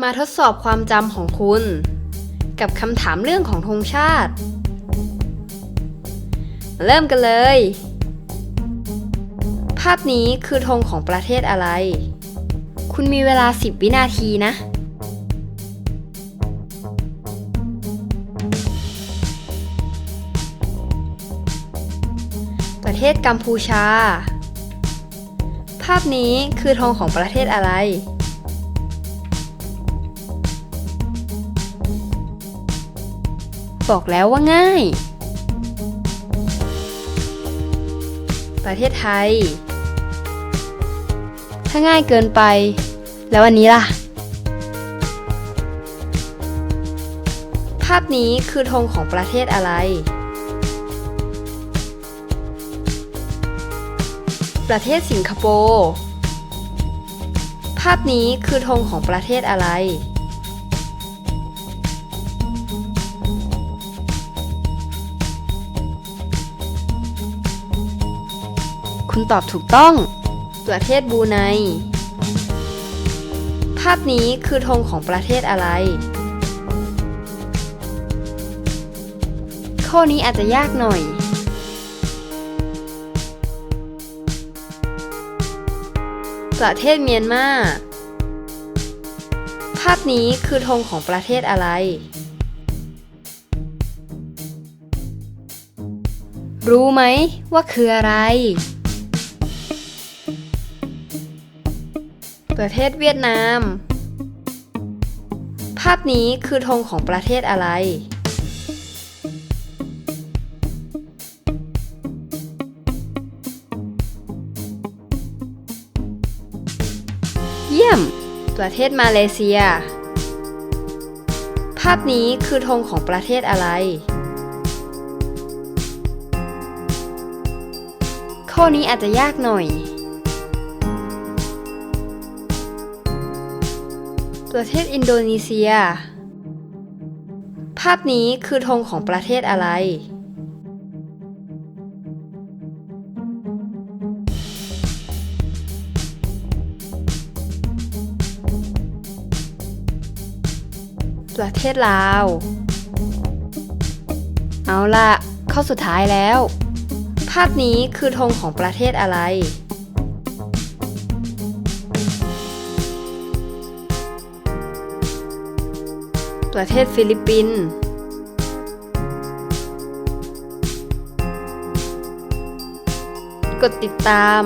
มาทดสอบความจำของคุณ กับคำถามเรื่องของธงชาติ เริ่มกันเลย ภาพนี้คือธงของประเทศอะไร คุณมีเวลา 10 วินาทีนะ ประเทศกัมพูชา ภาพนี้คือธงของประเทศอะไร บอกแล้วว่าง่าย ประเทศไทย ถ้าง่ายเกินไป แล้วอันนี้ล่ะ ภาพนี้คือธงของประเทศอะไร ประเทศสิงคโปร์ ภาพนี้คือธงของประเทศอะไร คุณตอบถูกต้อง ประเทศบูไน ภาพนี้คือธงของประเทศอะไร ข้อนี้อาจจะยากหน่อย ประเทศเมียนมา ภาพนี้คือธงของประเทศอะไรรู้ไหมว่าคืออะไร ประเทศเวียดนาม ภาพนี้คือธงของประเทศอะไร เยี่ยม ประเทศมาเลเซีย ภาพนี้คือธงของประเทศอะไร ข้อนี้อาจจะยากหน่อย ประเทศอินโดนีเซีย ภาพนี้คือธงของประเทศอะไร ประเทศลาว เอาละข้อสุดท้ายแล้ว ภาพนี้คือธงของประเทศอะไร ประเทศฟิลิปปินส์กดติดตาม